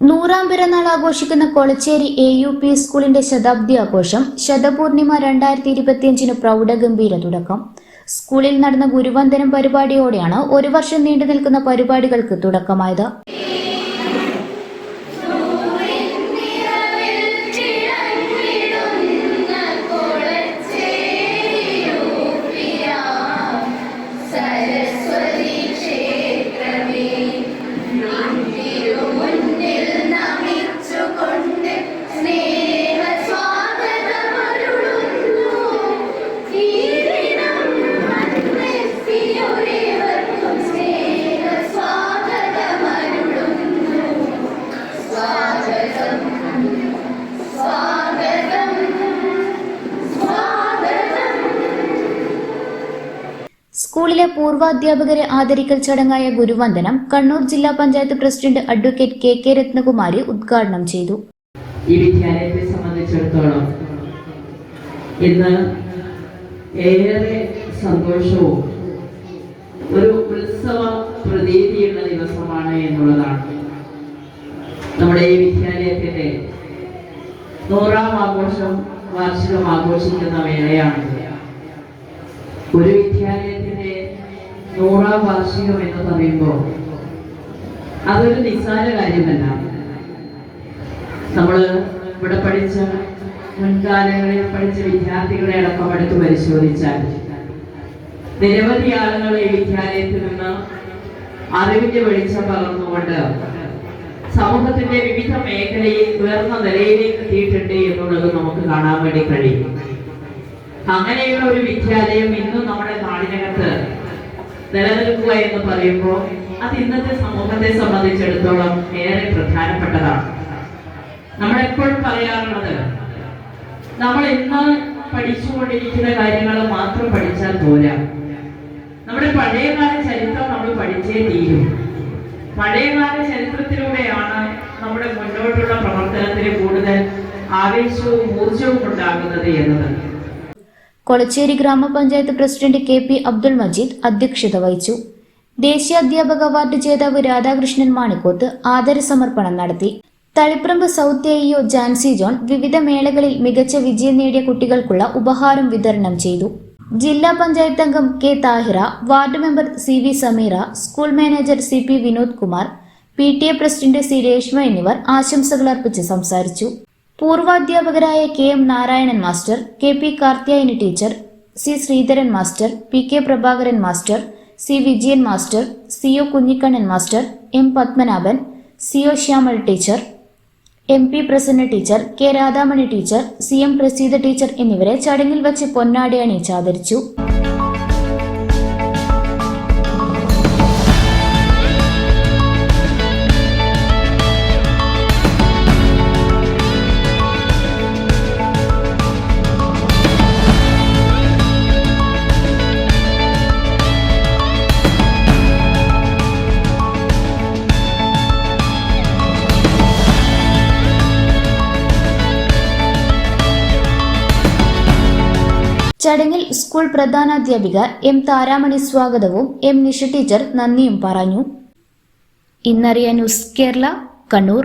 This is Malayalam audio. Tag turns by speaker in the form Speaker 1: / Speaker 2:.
Speaker 1: നൂറാം പിറന്നാൾ ആഘോഷിക്കുന്ന കൊളച്ചേരി എ യു പി സ്കൂളിന്റെ ശതാബ്ദി ആഘോഷം ശതപൂർണിമ രണ്ടായിരത്തി ഇരുപത്തിയഞ്ചിന് പ്രൗഢഗംഭീര തുടക്കം. സ്കൂളിൽ നടന്ന ഗുരുവന്ദനം പരിപാടിയോടെയാണ് ഒരു വർഷം നീണ്ടു നിൽക്കുന്ന പരിപാടികൾക്ക് തുടക്കമായത്. സ്കൂളിലെ പൂർവാധ്യാപകരെ ആദരിക്കൽ ചടങ്ങായ ഗുരുവന്ദനം കണ്ണൂർ ജില്ലാ panchayat president advocate K K Ratnakumari ഉദ്ഘാടനം ചെയ്തു.
Speaker 2: ഈ വിദ്യാലയത്തെ സംബന്ധിച്ചിടത്തോളം ഇന്ന് ഏറെ സന്തോഷവും ഒരു ഉത്സവ പ്രതീതിയുള്ള ദിവസമാണ് എന്നുള്ളതാണ്. നമ്മുടെ ഈ വിദ്യാലയത്തിന്റെ നൂറാം ആഘോഷം വാർഷികം ആഘോഷിക്കുന്ന വേളയാണ്. ഒരു വിദ്യാലയത്തിന്റെ നൂറാം വാർഷികം എന്ന് പറയുമ്പോൾ അതൊരു നിസ്സാര കാര്യമല്ല നമ്മൾ ഇവിടെ പഠിച്ച മുൻകാലങ്ങളിൽ പഠിച്ച വിദ്യാർത്ഥികളെ അടക്കം എടുത്ത് പരിശോധിച്ചാൽ നിരവധി ആളുകൾ ഈ വിദ്യാലയത്തിൽ നിന്ന് അറിവിന്റെ വെളിച്ചം പകർന്നുകൊണ്ട് സമൂഹത്തിന്റെ വിവിധ മേഖലയിൽ ഉയർന്ന നിലയിലേക്ക് എത്തിയിട്ടുണ്ട് എന്നുള്ളത് നമുക്ക് കാണാൻ വേണ്ടി കഴിയും. അങ്ങനെയുള്ള ഒരു വിദ്യാലയം ഇന്നും നമ്മുടെ നാടിനകത്ത് നിലനിൽക്കുക എന്ന് പറയുമ്പോൾ അത് ഇന്നത്തെ സമൂഹത്തെ സംബന്ധിച്ചിടത്തോളം ഏറെ പ്രധാനപ്പെട്ടതാണ്. നമ്മൾ എപ്പോഴും പറയാറുള്ളത് നമ്മൾ ഇന്ന് പഠിച്ചുകൊണ്ടിരിക്കുന്ന കാര്യങ്ങൾ മാത്രം പഠിച്ചാൽ പോരാ. നമ്മുടെ പഴയകാല ചരിത്രം നമ്മൾ പഠിച്ചേ തീരും. പഴയകാല ചരിത്രത്തിലൂടെയാണ് നമ്മുടെ മുന്നോട്ടുള്ള പ്രവർത്തനത്തിന് കൂടുതൽ ആവേശവും ഊർജവും ഉണ്ടാകുന്നത് എന്നത്.
Speaker 1: കൊളച്ചേരി ഗ്രാമപഞ്ചായത്ത് president K P Abdul Majeed അധ്യക്ഷത വഹിച്ചു. ദേശീയ അധ്യാപക അവാർഡ് ജേതാവ് രാധാകൃഷ്ണൻ മാണിക്കോത്ത് ആദരസമർപ്പണം നടത്തി. Taliparamba south A EO Jancy John വിവിധ മേളകളിൽ മികച്ച വിജയം നേടിയ കുട്ടികൾക്കുള്ള ഉപഹാരം വിതരണം ചെയ്തു. ജില്ലാ പഞ്ചായത്ത് അംഗം K Thahira ward member C V Sameera school manager C P Vinod Kumar P T A president C Reshma എന്നിവർ ആശംസകൾ അർപ്പിച്ച് സംസാരിച്ചു. പൂർവാധ്യാപകരായ K M Narayanan master K P Karthyayani teacher C Sreedharan master P K Prabhakaran master C Vijayan master C O Kunhikannan master M Padmanabhan C O Shyamal teacher M P Prasanna teacher K Radhamani teacher C M Praseetha teacher എന്നിവരെ ചടങ്ങിൽ വച്ച് പൊന്നാടി അണിയിച്ച് ആദരിച്ചു ചടങ്ങിൽ സ്കൂൾ പ്രധാനാധ്യാപിക എം താരാമണി സ്വാഗതവും എം നിഷ ടീച്ചർ നന്ദിയും പറഞ്ഞു. ഇന്നറിയ news Kerala Kannur.